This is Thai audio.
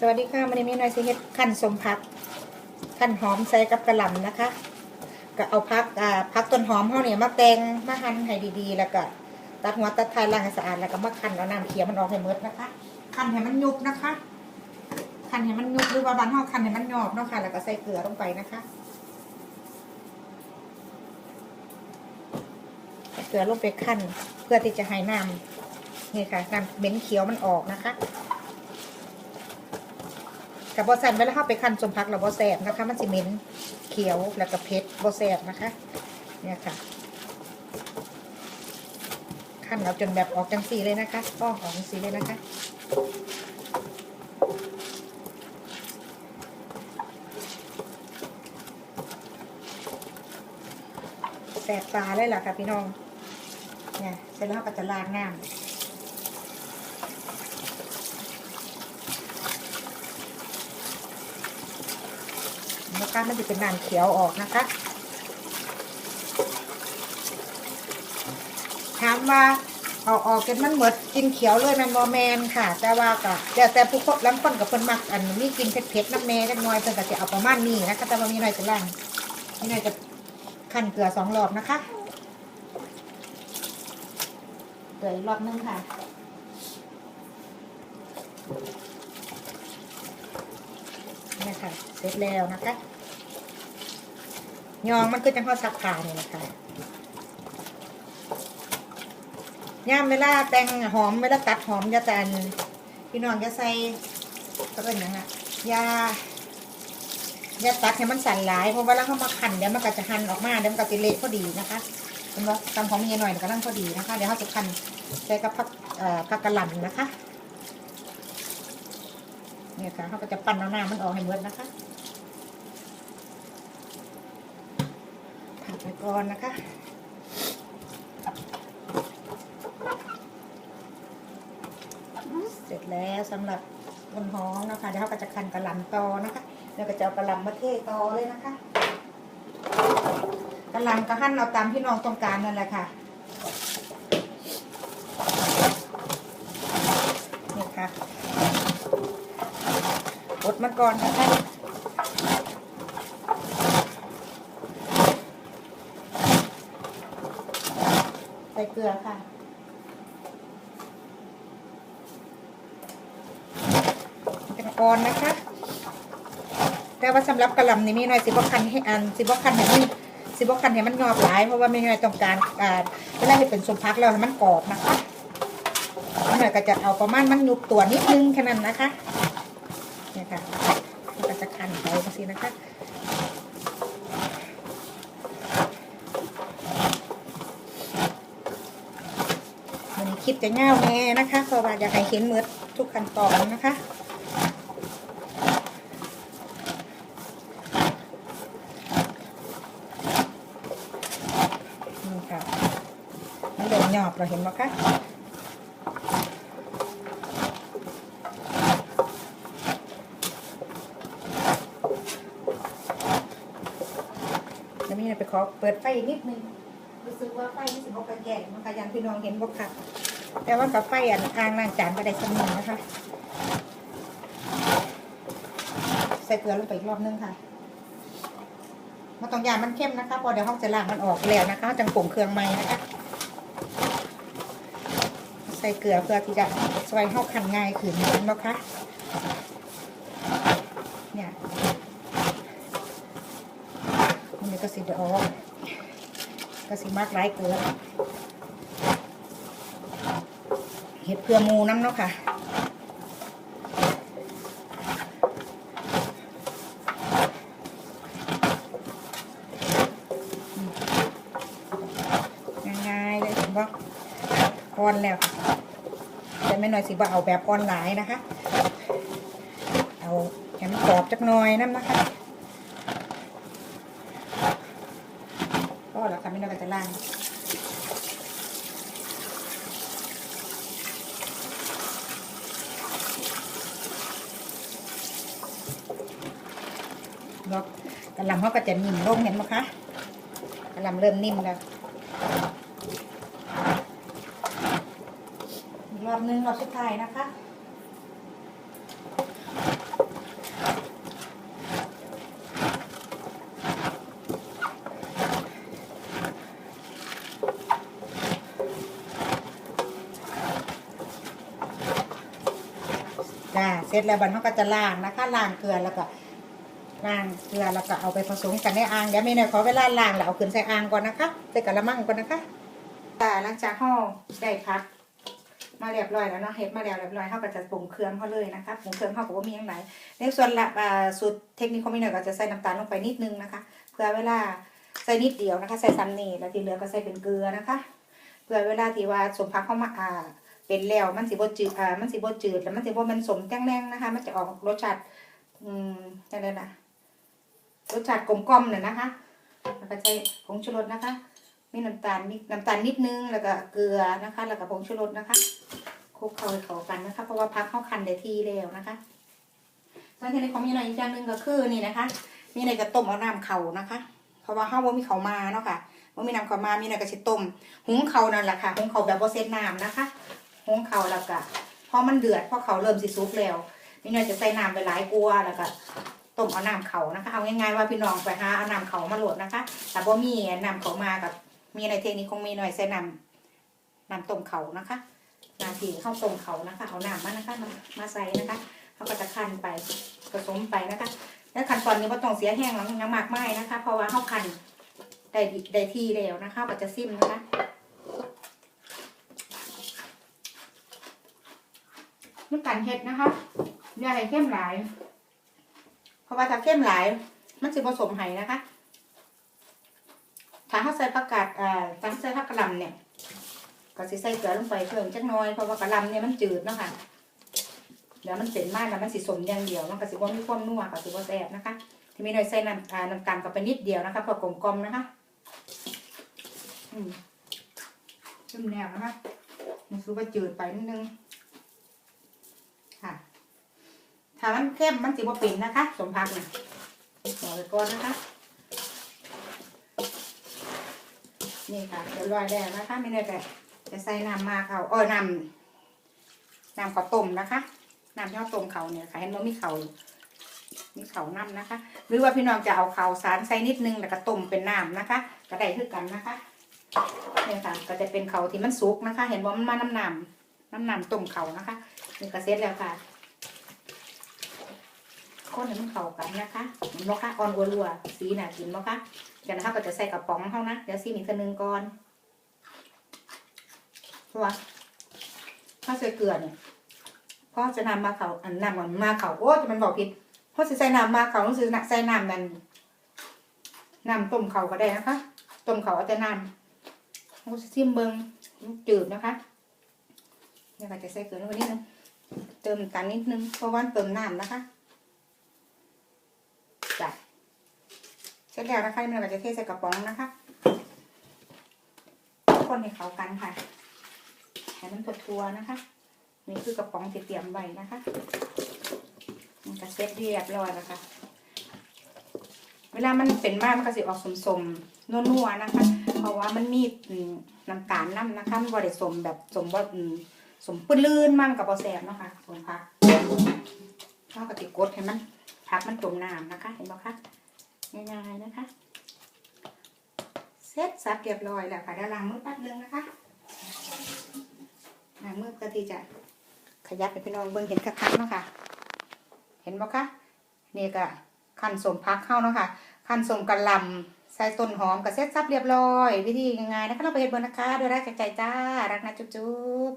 สวัสดีค่ะมันนี้มีหน่อยสิเฮ็ดขั้นสมพักขั้นหอมใส่กับกระหล่ำนะคะ ก็เอาพักอ่าพักต้นหอมเฮาเนี่ยมาแตงมาหั่นให้ดีๆ แล้วก็ตัดหัวตัดท้ายล้างให้สะอาดแล้วก็มาคั่นเอาน้ำเขียวมันออกให้หมดนะคะคั่นให้มันยุบนะคะคั่นให้มันยุบหรือว่าบ้านเฮาคั่นให้มันหยอบเนาะค่ะแล้วก็ใส่เกลือลงไปนะคะเกลือลงไปคั่นเพื่อที่จะให้น้ำนี่ค่ะน้ำเหม็นเขียวมันออกนะคะ กับบอสันเวลาเข้าไปคั้นสมพักเราบอแสบนะคะ มันสิเหม็นเขียวแล้วก็เผ็ดบอแสบนะคะ เนี่ยค่ะขั้นเราจนแบบออกจังสีเลยนะคะป้องออกจังสีเลยนะคะ แสบตาเลยล่ะค่ะพี่น้อง เนี่ยเสร็จแล้วก็จะล้างน้ำ นะคะมันจะเป็นน้ำเขียวออกนะคะถามว่าเอาออกจนมันหมดกินเขียวเลยมันบอแมนค่ะ แต่ว่าก็แต่แต่ผู้คนล้ำคนกับคนมักอันนี้กินเผ็ดๆน้ำแม่จักหน่อยเพิ่นก็จะเอาประมาณนี้นะคะ แต่ว่ามีหน่อยจะล่างมีหน่อยจะขั้นเกลือสองรอบนะคะเกลืออีกรอบนึงค่ะนี่ค่ะเสร็จแล้วนะคะ ยองมันก็จะทอดสักผ่าเนี่ยนะคะย่ามเวลาแตงหอมเวลาตัดหอมจะแตนพี่น้องจะใส่ก็เป็นอย่างนั้นยาอย่าตัดให้มันสั่นหลายเพราะเวลาเขามาขันเดี๋ยวมันก็จะหั่นออกมาเดี๋ยวมันก็จะเละพอดีนะคะเห็นไหมตำหอมเมียหน่อยก็นั่งพอดีนะคะ เดี๋ยวเขาจะขันใส่กับผักเอ่อผักกะหล่ำนะคะเนี่ยค่ะเขาก็จะปั้นเอาหน้ามันออกให้หมดนะคะ ผัดไปก่อนนะคะเสร็จแล้วสำหรับบนหอมนะคะเดี๋ยวเขาก็จะคันกระหล่ำตอนะคะแล้วก็จะเอากระหล่ำมาเทตอเลยนะคะกระหล่ำกระหั่นเอาตามที่น้องต้องการนั่นแหละค่ะนี่ค่ะอดมาก่อนนะคะ ใส่เกลือค่ะ เป็นกอนนะคะ แต่ว่าสำหรับกระหลำนี่มีหน่อยสิบคันให้อันสิบคันให้มันสิบคันให้มันงอบหลาย เพราะว่าไม่หน่อยต้องการอ่าเวลาให้เป็นสมพักแล้วให้มันกรอบนะคะหน่อยก็จะเอาประมาณมันยุบตัวนิดนึงแค่นั้นนะคะเนี่ยค่ะก็จะคันไปสินะคะ วันนี้ คลิปจะเง่าแน่นะคะเพราะว่าอยากให้เห็นหมืดทุกขั้นตอนนะคะนี่ค่ะมันเดินหยอบเราเห็นไหมคะแล้วนี่ไปขอเปิดไฟอีกนิดนึง รู้สึกว่าไฟนี่สิบกระแก่มันกยันพี่น้องเห็นบกค่ะ แต่ว่ากับไฟอะอ่างล้างจานก็ได้สมนนะคะ ใส่เกลือลงไปอีกรอบนึงค่ะมาต้องยามันเข้มนะคะพอเดี๋ยวห้องจะล้างมันออกแล้วนะคะจังผงเครื่องใหม่นะคะ ใส่เกลือเพื่อที่จะช่วยให้องคันง่ายขึ้นนะคะเนี่ยมันนี้ก็สิเดออกก็สิมากหลายเกลือ เห็ดเพื่อมูน้ำเนาะค่ะง่ายๆเลยผมว่าอ่อนแล้วแต่ไม่หน้อยสิว่าเอาแบบอ่อนหลายนะคะ เอาแข็มนกรอบจักหน่อยน้ำนะคะก็แล้วค่ะไม่น้อยจะล่างำเขาก็จะนิ่มลงเห็นไหมคะกำลังเริ่มนิ่มแล้วรอบนึงรอบสุดท้ายนะคะจ้าเสร็จแล้วบันเขาก็จะล่างนะคะล่างเกลือแล้วก็ ล้างเกลือแล้วก็เอาไปผสมกันในอ่างเดี๋ยวแม่หน่อยขอเวลาล้างแล้วเอาขึ้นใส่อ่างก่อนนะคะใส่กระมังก่อนนะคะแต่หลังจากห่อได้พัก มาเรียบร้อยแล้วเนาะเฮ็ดมาแล้วเรียบร้อยเขาก็จะปรุงเครื่องเขาเลยนะคะปรุงเครื่องเขาก็ว่ามีอย่างไรในส่วนละอ่าสูตรเทคนิคของมีหน่อยก็จะใส่น้ำตาลลงไปนิดนึงนะคะเพื่อเวลาใส่นิดเดียวนะคะใส่ซ้ำนี่แล้วที่เหลือก็ใส่เป็นเกลือนะคะเพื่อเวลาที่ว่าสมพักเข้ามาอ่าเป็นแล้วมันสิบ่จืดอ่ามันสิบ่จืดแล้วมันสิบ่มันสมแจ้งแรงนะคะ มันจะออกรสชาติอืมจังได๋นะ รสชาติกลมกล่อมน่ะนะคะ แล้วก็ใส่ผงชูรสนะคะ มีน้ำตาลนิดน้ำตาลนิดนึง แล้วก็เกลือนะคะ แล้วก็ผงชูรสนะคะคลุกเข้าให้เข้ากันนะคะ เพราะว่าพักเข้าคันได้ที่แล้วนะคะส่วนที่ในของมีหน่อยอีกอย่างหนึ่งก็คือนี่นะคะ มีในกระต้มเอาน้ำเข่านะคะ เพราะว่าเฮาบ่มีเข่ามาเนาะค่ะบ่มีน้ำเข่ามา มีในกระชิต้ม หุงเข่านั่นแหละค่ะ หุงเข่าแบบบ่เซ็ตน้ำนะคะ หุงเข่าแล้วก็พอมันเดือดพอเขาเริ่มสิสุกแล้วมีหน่อยจะใส่น้ำไปหลายกลัวแล้วก็ ต้มเอาน้ำเขานะคะ เอาง่ายๆว่าพี่น้องไปหาเอาน้ำเขามาโหลดนะคะแต่บ่มีน้ำเขามากับมีในเทคนิคคงมีหน่อยใส่น้ำน้ำต้มเขานะคะนาทีเข้าต้มเขานะคะเอาน้ำมานะคะมามาใส่นะคะเขาก็จะคั้นไปผสมไปนะคะ แล้วขั้นตอนนี้ว่าต้องเสียแห้งหลังยังมากไม่นะคะ เพราะว่าเขาคั้นได้ได้ที่แล้วนะคะก็จะซิมนะคะน้ำตาลเห็ดนะคะอย่าให้เข้มหลาย เพราะว่าถ้าเข้มหลาย มันจะผสมไห้นะคะ ถ้าเขาใส่ผักกาดอ่าถ้าใส่ผักกะหล่ำเนี่ย ก็สิใส่เกลือลงไปเพิ่มจักน่อยเพราะว่ากะหล่ำเนี่ยมันจืดเนาะคะเดี๋ยวมันเสร็จมากแล้วมันสิสมอย่างเดียวมันก็สิบ่มีความนัวก็สิบ่แซ่บนะคะ ที่มีหน่อยใส่น้ำอ่าน้ำตาลกับไปนิดเดียวนะคะเพื่อกลมกลมนะคะ อืมขึ้นแนวนะคะมันคือว่าจืดไปนิดนึง ค่ะ ถ้ามันเข้มมันสิบ่เป็นนะคะ สมพักเนี่ยบอไปก่อนนะคะ นี่ค่ะเดี๋ยวลอยแล้วนะคะไม่ได้แต่จะใส่น้ำมาเขาเออน้ำน้ำข้าวต้มนะคะน้ำที่เราต้มเขาเนี่ยค่ะเห็นว่ามีเขามีเขาน้ำนะคะ หรือว่าพี่น้องจะเอาเขาสารใส่นิดนึงแล้วก็ต้มเป็นน้ำนะคะก็ได้คือกันนะคะเนี่ยค่ะก็จะเป็นเขาที่มันสุกนะคะ เห็นว่ามันมาน้ำน้ำน้ำน้ำต้มเขานะคะนี่ก็เสร็จแล้วค่ะ คนให้มันเข้ากันนะคะเห็นไหมคะอ่อนอัวรัวสีน่ากินไหมคะเดี๋ยวนะคะก็จะใส่กระป๋องเข้านะเดี๋ยวซีมีกตัวหนึ่งก่อนเพราะว่าถ้าใส่เกลือเนี่ยพ่อจะนำมาเขาอันนำมันมาเขาโอ้จะมันบอกผิดพ่อจะใส่น้ำมาเขาต้องซื้อใส่น้ำมันน้ำต้มเขาก็ได้นะคะต้มเขาเอาแต่น้ำเขาจะซิมเบิงจืดนะคะเดี๋ยวก็จะใส่เกลือลงไปนิดนึงเติมกันนิดนึงเพราะว่าเติมน้ำนะคะ เสร็จแล้วนะคะเนื้อก็จะเทใส่กระป๋องนะคะ คนให้เขากันค่ะ ให้มันทั่วๆนะคะ นี่คือกระป๋องที่เตรียมไว้นะคะมันก็เสร็จเรียบร้อยแล้วค่ะ เวลามันเป็นมากมันก็สิออกสมๆนัวๆนะคะ เพราะว่ามันมีน้ำตาลน้ำนะคะมันบริสมแบบสมบ่อืมสมปื้นลื่นมั่งกับบอแสบเนาะคะสมพักข้าวกะติกดให้มันพักมันจมน้ำนะคะ เห็นไหมคะ ง่ายๆนะคะ เสร็จสับเรียบร้อยแล้วค่ะเดี๋ยวล้างมือแป๊บนึงนะคะล้างมือก็ที่จะขยับให้พี่น้องเบิ่งเห็นคักๆเนาะค่ะ เห็นบ่คะนี่ก็ขั้นสมพักเข้าเนาะค่ะขั้นสมกระลำใส่ต้นหอมกับเสร็จสับเรียบร้อย วิธีง่ายๆนะคะเราไปเห็นเบิ่งนะคะด้วยรักใจจ้ารักนะจุ๊บ